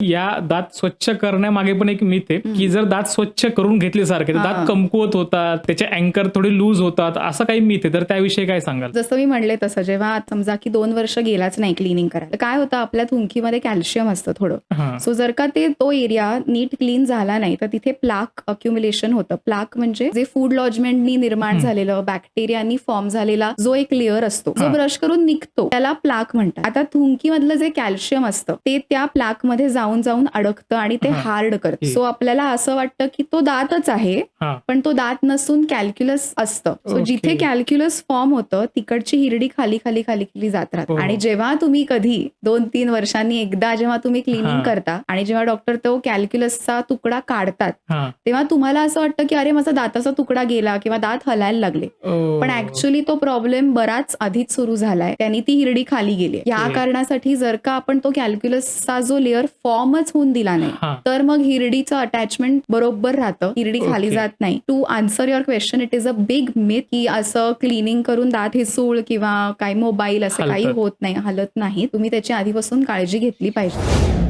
या दात स्वच्छ करण्यामागे पण एक मिथ आहे की जर दात स्वच्छ करून घेतले सारखे तर. दात कमकुवत होतात त्याचे अँकर थोडे लूज होतात असं काही मिथ आहे. तर त्याविषयी काय सांगाल? जसं मी म्हणले तसं जेव्हा समजा की दोन वर्ष गेलाच नाही क्लिनिंग करायला काय होतं आपल्या थुंकीमध्ये कॅल्शियम असतं थोडं. सो जर का ते तो एरिया नीट क्लीन झाला नाही तर तिथे प्लाक अक्युम्युलेशन होतं. प्लाक म्हणजे जे फूड लॉजमेंटनी निर्माण. झालेलं बॅक्टेरियानी फॉर्म झालेला जो एक लेअर असतो जो. ब्रश करून निघतो त्याला प्लाक म्हणतात. आता थुंकीमधलं जे कॅल्शियम असतं ते त्या प्लाकमध्ये जाऊन जाऊन अडकतं आणि ते. हार्ड करतं. सो आपल्याला असं वाटतं की तो दातच आहे पण तो दात नसून कॅल्क्युलस असतं सो. जिथे कॅल्क्युलस फॉर्म होतं तिकडची हिरडी खाली खाली खाली खाली जात राहते हो. आणि जेव्हा तुम्ही कधी दोन तीन वर्षांनी एकदा जेव्हा तुम्ही. क्लिनिंग करता आणि जेव्हा डॉक्टर तो कॅल्क्युलसचा तुकडा काढतात तेव्हा तुम्हाला असं वाटतं की अरे माझा दाताचा तुकडा गेला किंवा दात हलायला लागले. पण ऍक्च्युली तो प्रॉब्लेम बराच आधीच सुरू झालाय त्यांनी ती हिरडी खाली गेली या. कारणासाठी जर का आपण तो कॅल्क्युलसचा जो लेअर फॉर्मच होऊन दिला नाही. तर मग हिरडीचं अटॅचमेंट बरोबर राहतं. हिरडी खाली. जात नाही. To answer your question it is a big myth की असं क्लिनिंग करून दात हिसूळ किंवा काही मोबाईल असं काही. होत नाही हलत नाही. तुम्ही त्याची आधीपासून काळजी घेतली पाहिजे.